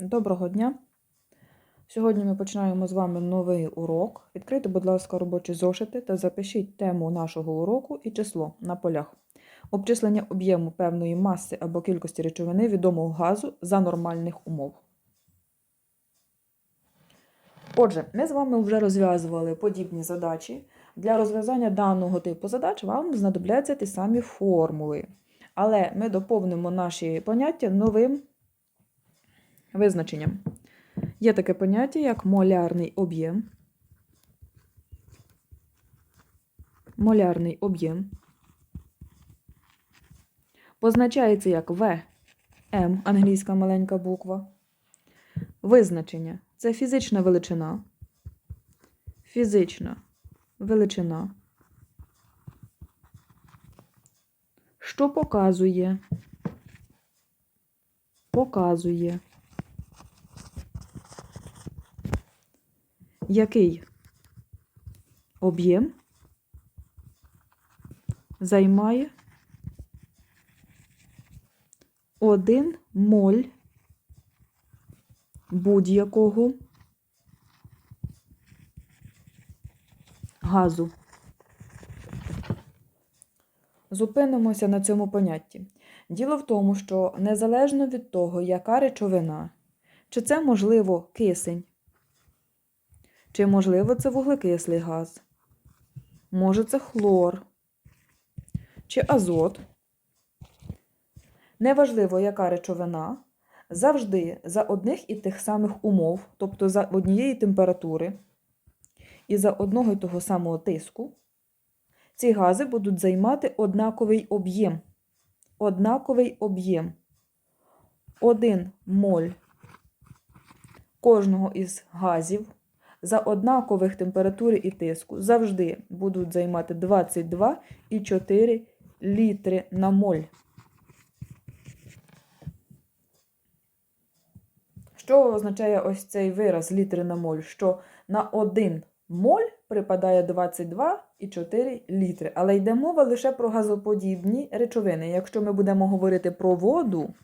Доброго дня! Сьогодні ми починаємо з вами новий урок. Відкрийте, будь ласка, робочі зошити та запишіть тему нашого уроку і число на полях. Обчислення об'єму певної маси або кількості речовини відомого газу за нормальних умов. Отже, ми з вами вже розв'язували подібні задачі. Для розв'язання даного типу задач вам знадобляться ті самі формули. Але ми доповнимо наші поняття новим визначенням. Є таке поняття, як молярний об'єм. Молярний об'єм позначається як В, М, англійська маленька буква. Визначення це фізична величина. Фізична величина. Що показує? Показує. Який об'єм займає 1 моль будь-якого газу. Зупинимося на цьому понятті. Діло в тому, що незалежно від того, яка речовина, чи це можливо кисень, чи, можливо, це вуглекислий газ? Може, це хлор чи азот. Неважливо, яка речовина, завжди за одних і тих самих умов, тобто за однієї температури і за одного і того самого тиску, ці гази будуть займати однаковий об'єм. Однаковий об'єм. Один моль кожного із газів за однакових температури і тиску завжди будуть займати 22,4 літри на моль. Що означає ось цей вираз літри на моль? Що на 1 моль припадає 22,4 літри. Але йде мова лише про газоподібні речовини. Якщо ми будемо говорити про воду,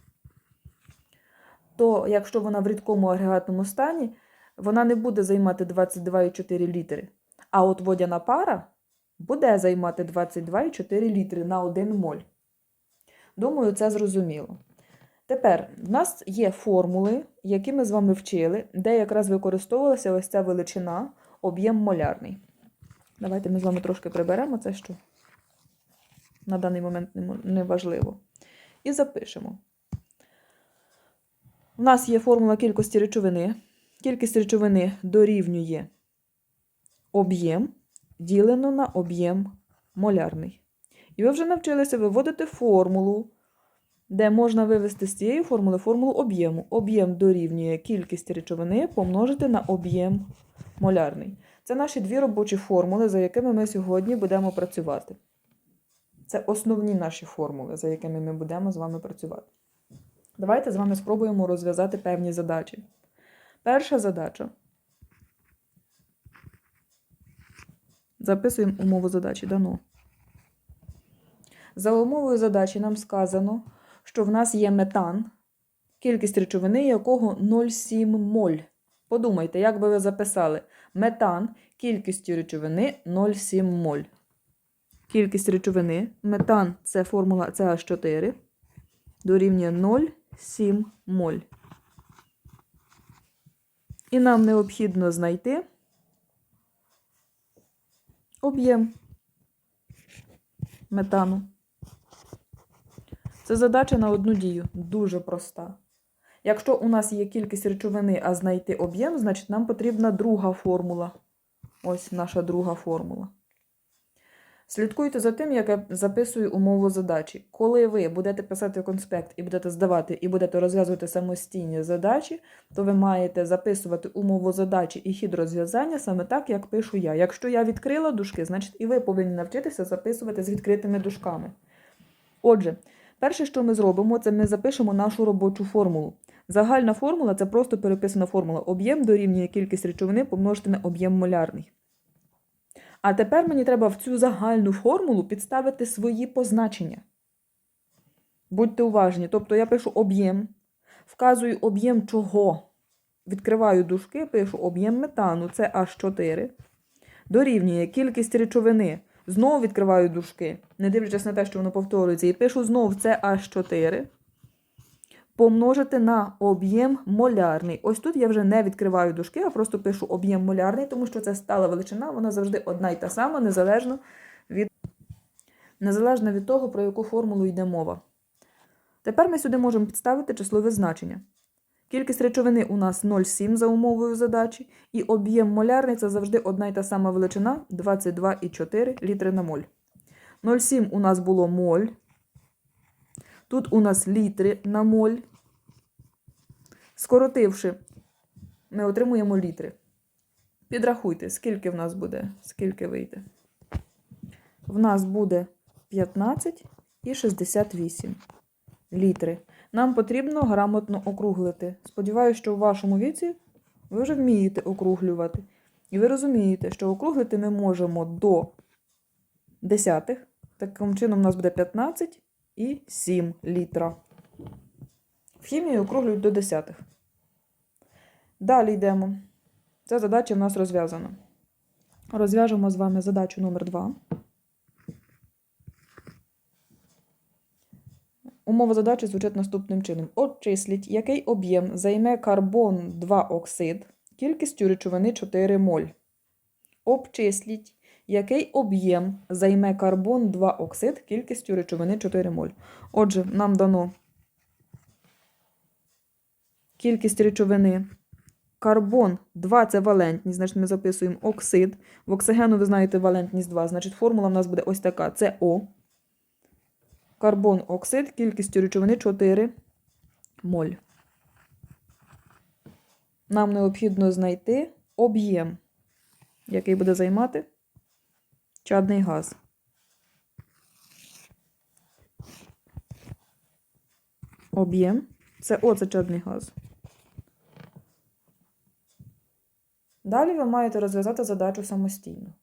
то якщо вона в рідкому агрегатному стані, вона не буде займати 22,4 літри. А от водяна пара буде займати 22,4 літри на 1 моль. Думаю, це зрозуміло. Тепер в нас є формули, які ми з вами вчили, де якраз використовувалася ось ця величина, об'єм молярний. Давайте ми з вами трошки приберемо це, що на даний момент не важливо. І запишемо. У нас є формула кількості речовини. Кількість речовини дорівнює об'єм ділено на об'єм молярний. І ви вже навчилися виводити формулу, де можна вивести з цієї формули формулу об'єму. Об'єм дорівнює кількість речовини помножити на об'єм молярний. Це наші дві робочі формули, за якими ми сьогодні будемо працювати. Це основні наші формули, за якими ми будемо з вами працювати. Давайте з вами спробуємо розв'язати певні задачі. Перша задача. Записуємо умову задачі. Дано. За умовою задачі нам сказано, що в нас є метан, кількість речовини якого 0,7 моль. Подумайте, як би ви записали метан кількістю речовини 0,7 моль. Кількість речовини. Метан це формула CH4 дорівнює 0,7 моль. І нам необхідно знайти об'єм метану. Це задача на одну дію. Дуже проста. Якщо у нас є кількість речовини, а знайти об'єм, значить нам потрібна друга формула. Ось наша друга формула. Слідкуйте за тим, як я записую умову задачі. Коли ви будете писати конспект і будете здавати, і будете розв'язувати самостійні задачі, то ви маєте записувати умову задачі і хід розв'язання саме так, як пишу я. Якщо я відкрила дужки, значить і ви повинні навчитися записувати з відкритими дужками. Отже, перше, що ми зробимо, це ми запишемо нашу робочу формулу. Загальна формула це просто переписана формула. Об'єм дорівнює кількість речовини помножити на об'єм молярний. А тепер мені треба в цю загальну формулу підставити свої позначення. Будьте уважні. Тобто я пишу об'єм. Вказую об'єм чого. Відкриваю дужки, пишу об'єм метану, це H4. Дорівнює кількість речовини. Знову відкриваю дужки, не дивлячись на те, що воно повторюється, і пишу знову це H4. Помножити на об'єм молярний. Ось тут я вже не відкриваю дужки, а просто пишу об'єм молярний, тому що це стала величина, вона завжди одна й та сама, незалежно від, незалежно від того, про яку формулу йде мова. Тепер ми сюди можемо підставити числове значення. Кількість речовини у нас 0,7 за умовою задачі, і об'єм молярний це завжди одна й та сама величина 22,4 літри на моль. 0,7 у нас було моль. Тут у нас літри на моль. Скоротивши, ми отримуємо літри. Підрахуйте, скільки в нас буде, скільки вийде. В нас буде 15 і 68 літри. Нам потрібно грамотно округлити. Сподіваюся, що в вашому віці ви вже вмієте округлювати. І ви розумієте, що округлити ми можемо до десятих. Таким чином, у нас буде 15 і 7 літра. В хімії округлюють до десятих. Далі йдемо. Ця задача в нас розв'язана. Розв'яжемо з вами задачу номер 2. Умова задачі звучить наступним чином. Обчисліть, який об'єм займе карбон 2 оксид кількістю речовини 4 моль. Обчисліть, який об'єм займе карбон 2 оксид кількістю речовини 4 моль. Отже, нам дано кількість речовини. Карбон 2 це валентність, значить ми записуємо оксид. В оксигену ви знаєте валентність 2, значить формула в нас буде ось така: це О. Карбон оксид кількістю речовини 4 моль. Нам необхідно знайти об'єм, який буде займати чадний газ. Об'єм це О, це чадний газ. Далі ви маєте розв'язати задачу самостійно.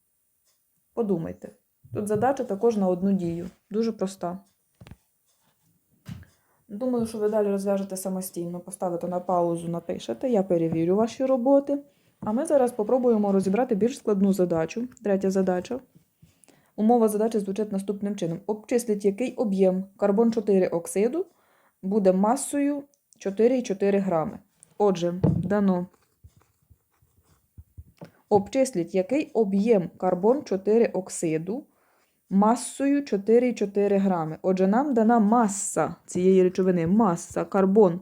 Подумайте. Тут задача також на одну дію. Дуже проста. Думаю, що ви далі розв'яжете самостійно, поставите на паузу, напишете, я перевірю ваші роботи. А ми зараз попробуємо розібрати більш складну задачу. Третя задача. Умова задачі звучить наступним чином: обчисліть, який об'єм карбон 4 оксиду буде масою 4,4 грами. Отже, дано. Обчисліть, який об'єм карбон 4 оксиду масою 4,4 грами. Отже, нам дана маса цієї речовини, маса карбон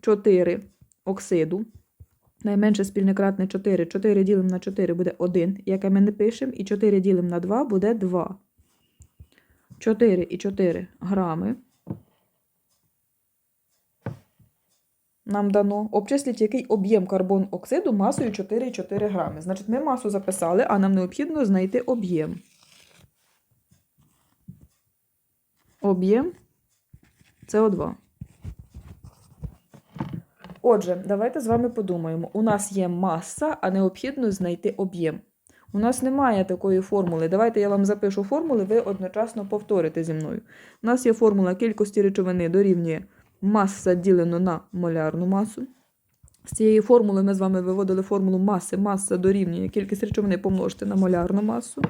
4 оксиду. Найменше спільне кратне 4. 4 ділимо на 4 буде 1, яке ми не пишемо, і 4 ділимо на 2 буде 2. 4,4 грами. Нам дано. Обчисліть, який об'єм карбон оксиду масою 4,4 грами. Значить, ми масу записали, а нам необхідно знайти об'єм. Об'єм СО2. Отже, давайте з вами подумаємо. У нас є маса, а необхідно знайти об'єм. У нас немає такої формули. Давайте я вам запишу формули, ви одночасно повторите зі мною. У нас є формула кількості речовини дорівнює маса ділено на молярну масу. З цієї формули ми з вами виводили формулу маси. Маса дорівнює кількість речовини помножити на молярну масу.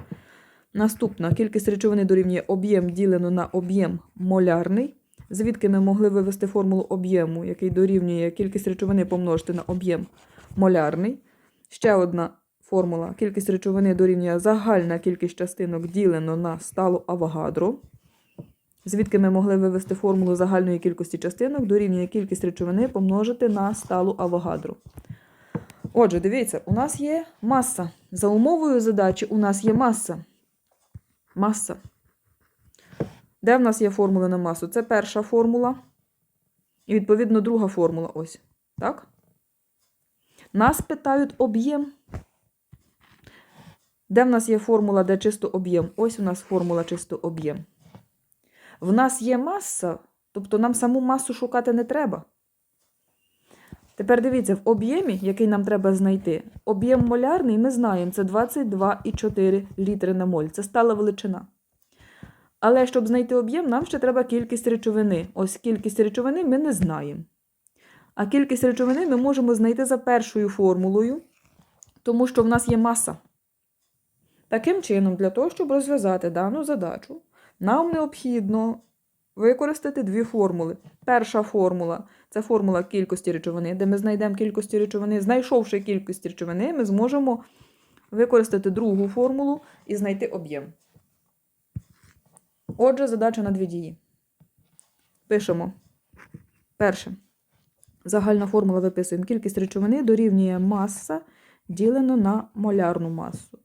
Наступна кількість речовини дорівнює об'єм ділено на об'єм молярний. Звідки ми могли вивести формулу об'єму, який дорівнює кількість речовини помножити на об'єм молярний. Ще одна формула. Кількість речовини дорівнює загальна кількість частинок ділено на сталу авогадро. Звідки ми могли вивести формулу загальної кількості частинок дорівнює кількість речовини помножити на сталу авогадро. Отже, дивіться, у нас є маса. За умовою задачі у нас є маса. Маса. Де в нас є формула на масу? Це перша формула. І, відповідно, друга формула. Ось. Так? Нас питають об'єм. Де в нас є формула, де чисто об'єм? Ось у нас формула чисто об'єм. В нас є маса, тобто нам саму масу шукати не треба. Тепер дивіться, в об'ємі, який нам треба знайти, об'єм молярний, ми знаємо, це 22,4 літри на моль. Це стала величина. Але щоб знайти об'єм, нам ще треба кількість речовини. Ось кількість речовини ми не знаємо. А кількість речовини ми можемо знайти за першою формулою, тому що в нас є маса. Таким чином, для того, щоб розв'язати дану задачу, нам необхідно використати дві формули. Перша формула це формула кількості речовини, де ми знайдемо кількості речовини. Знайшовши кількість речовини, ми зможемо використати другу формулу і знайти об'єм. Отже, задача на дві дії. Пишемо. Перше. Загальна формула виписуємо. Кількість речовини дорівнює маса ділено на молярну масу.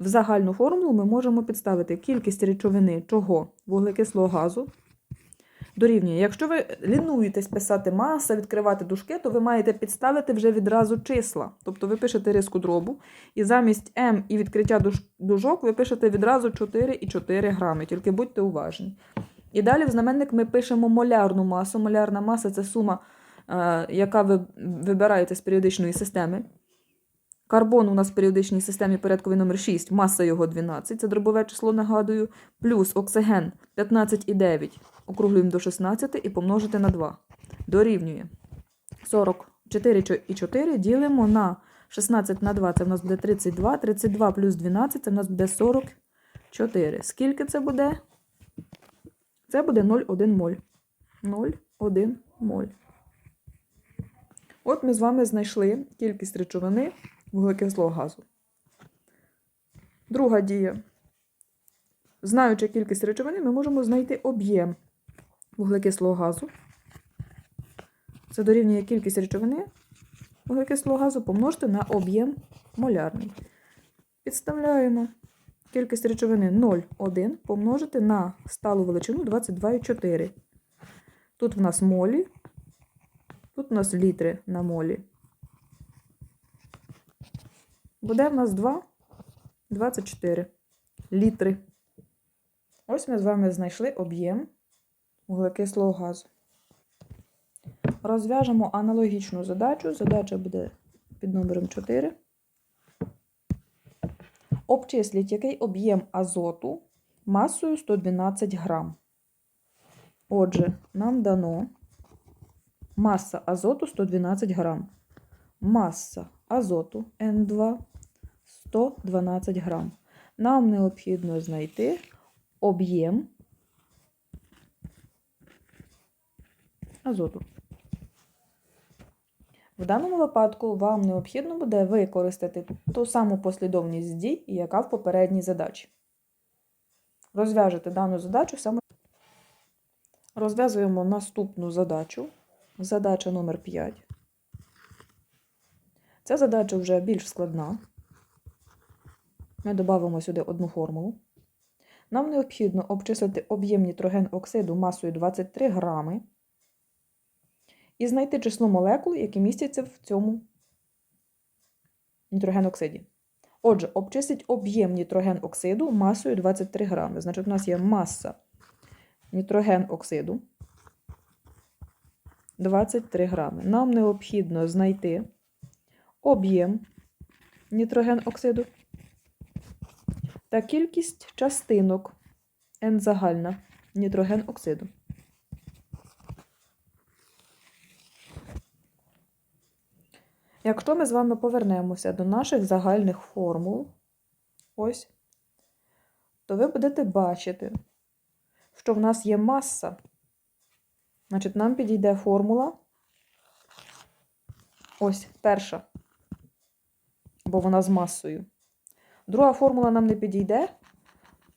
В загальну формулу ми можемо підставити кількість речовини чого? Вуглекислого газу. Дорівнює. Якщо ви лінуєтесь писати маса, відкривати дужки, то ви маєте підставити вже відразу числа. Тобто ви пишете риску дробу, і замість М і відкриття дужок ви пишете відразу 4,4 грами. Тільки будьте уважні. І далі в знаменник ми пишемо молярну масу. Молярна маса це сума, е, яка ви вибираєте з періодичної системи. Карбон у нас в періодичній системі порядковий номер 6, маса його 12, це дробове число, нагадую, плюс оксиген 15,9, округлюємо до 16 і помножити на 2. Дорівнює 44,4 ділимо на 16 на 2, це в нас буде 32, 32 плюс 12, це в нас буде 44. Скільки це буде? Це буде 0,1 моль. 0,1 моль. От ми з вами знайшли кількість речовини вуглекислого газу. Друга дія. Знаючи кількість речовини, ми можемо знайти об'єм вуглекислого газу. Це дорівнює кількість речовини вуглекислого газу помножити на об'єм молярний. Підставляємо кількість речовини 0,1 помножити на сталу величину 22,4. Тут в нас молі, тут в нас літри на молі. Буде в нас 2, 24 літри. Ось ми з вами знайшли об'єм вуглекислого газу. Розв'яжемо аналогічну задачу. Задача буде під номером 4. Обчисліть, який об'єм азоту масою 112 грам. Отже, нам дано маса азоту 112 грам. Маса азоту N2 112 грам. Нам необхідно знайти об'єм азоту. В даному випадку вам необхідно буде використати ту саму послідовність дій, яка в попередній задачі. Розв'яжете дану задачу саме. Розв'язуємо наступну задачу. Задача номер 5. Ця задача вже більш складна. Ми додамо сюди одну формулу. Нам необхідно обчислити об'єм нітроген оксиду масою 23 грами і знайти число молекул, які містяться в цьому нітрогеноксиді. Отже, обчисліть об'єм нітроген оксиду масою 23 грами. Значить, у нас є маса нітроген оксиду 23 грами. Нам необхідно знайти об'єм нітроген оксиду та кількість частинок N загальна нітроген оксиду. Якщо ми з вами повернемося до наших загальних формул, ось, то ви будете бачити, що в нас є маса. Значить, нам підійде формула. Ось перша, бо вона з масою. Друга формула нам не підійде,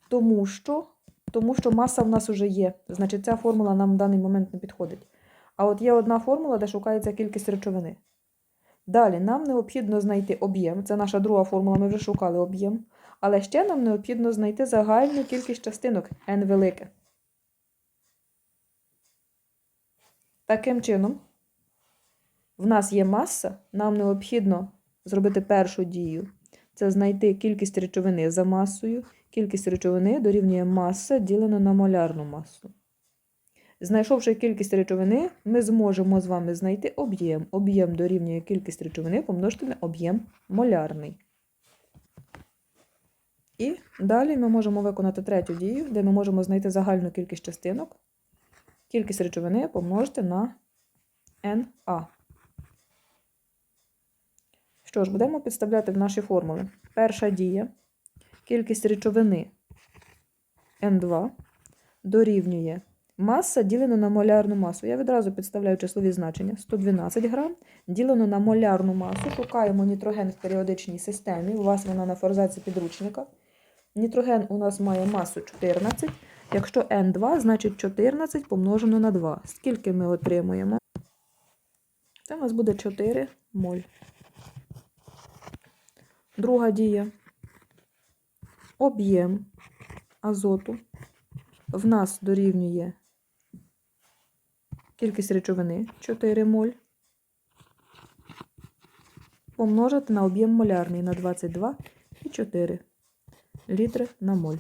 тому що, тому що маса в нас вже є. Значить, ця формула нам в даний момент не підходить. А от є одна формула, де шукається кількість речовини. Далі нам необхідно знайти об'єм. Це наша друга формула, ми вже шукали об'єм. Але ще нам необхідно знайти загальну кількість частинок n велике. Таким чином, в нас є маса, нам необхідно зробити першу дію. Це знайти кількість речовини за масою. Кількість речовини дорівнює маса ділено на молярну масу. Знайшовши кількість речовини, ми зможемо з вами знайти об'єм. Об'єм дорівнює кількість речовини помножити на об'єм молярний. І далі ми можемо виконати третю дію, де ми можемо знайти загальну кількість частинок. Кількість речовини помножити на NA. Що ж, будемо підставляти в наші формули. Перша дія. Кількість речовини N2 дорівнює маса ділено на молярну масу. Я відразу підставляю числові значення. 112 грам ділено на молярну масу. Шукаємо нітроген в періодичній системі. У вас вона на форзаці підручника. Нітроген у нас має масу 14. Якщо N2, значить 14 помножено на 2. Скільки ми отримуємо? Це у нас буде 4 моль. Друга дія. Об'єм азоту в нас дорівнює кількість речовини 4 моль. Помножити на об'єм молярний на 22,4 літри на моль.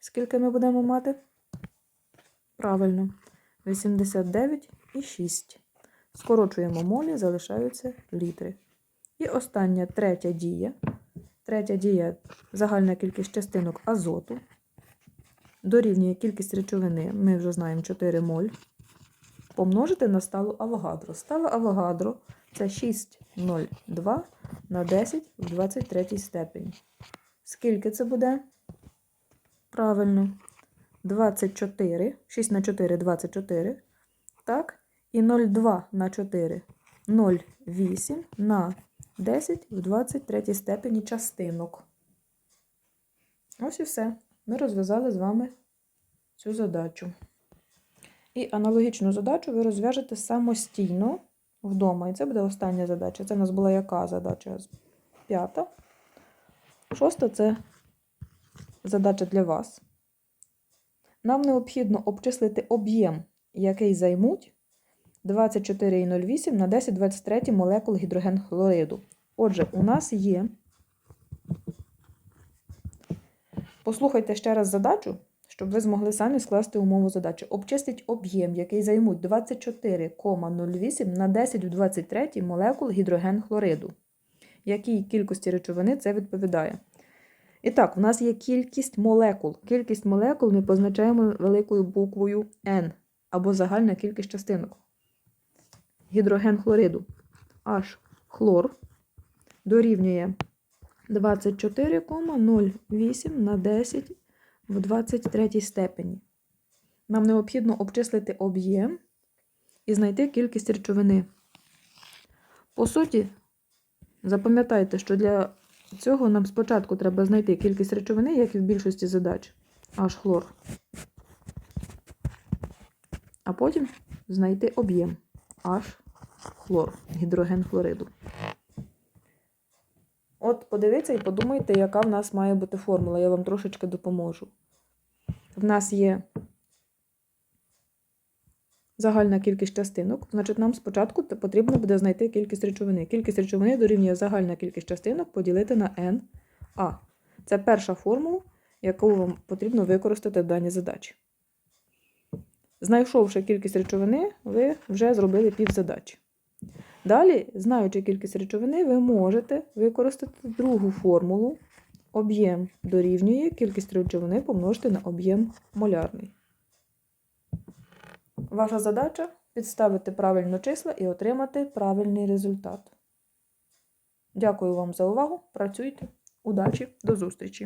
Скільки ми будемо мати? Правильно, 89,6. Скорочуємо молі, залишаються літри. І остання третя дія. Третя дія загальна кількість частинок азоту. Дорівнює кількість речовини, ми вже знаємо 4 моль. Помножити на сталу авогадро. Стала авогадро це 6,02 на 10 в 23 степені. Скільки це буде? Правильно. 24. 6 на 4 24. Так. І 0,2 на 4 0,8 на 10 в 23 степені частинок. Ось і все. Ми розв'язали з вами цю задачу. І аналогічну задачу ви розв'яжете самостійно вдома. І це буде остання задача. Це в нас була яка задача? П'ята. Шоста це задача для вас. Нам необхідно обчислити об'єм, який займуть 24,08 на 10,23 молекул гідрогенхлориду. Отже, у нас є. Послухайте ще раз задачу, щоб ви змогли самі скласти умову задачі. Обчистіть об'єм, який займуть 24,08 на 10 в 23 молекул гідрогенхлориду. Якій кількості речовини це відповідає? І так, в нас є кількість молекул. Кількість молекул ми позначаємо великою буквою N або загальна кількість частинок. Гідроген хлориду H хлор дорівнює 24,08 на 10 в 23 степені. Нам необхідно обчислити об'єм і знайти кількість речовини. По суті, запам'ятайте, що для цього нам спочатку треба знайти кількість речовини, як і в більшості задач, аж хлор. А потім знайти об'єм аж хлор, гідроген хлориду. От подивіться і подумайте, яка в нас має бути формула. Я вам трошечки допоможу. В нас є загальна кількість частинок, значить, нам спочатку потрібно буде знайти кількість речовини. Кількість речовини дорівнює загальна кількість частинок поділити на n а. Це перша формула, яку вам потрібно використати в даній задачі. Знайшовши кількість речовини, ви вже зробили півзадачі. Далі, знаючи кількість речовини, ви можете використати другу формулу. Об'єм дорівнює кількість речовини помножити на об'єм молярний. Ваша задача підставити правильно числа і отримати правильний результат. Дякую вам за увагу. Працюйте. Удачі, до зустрічі!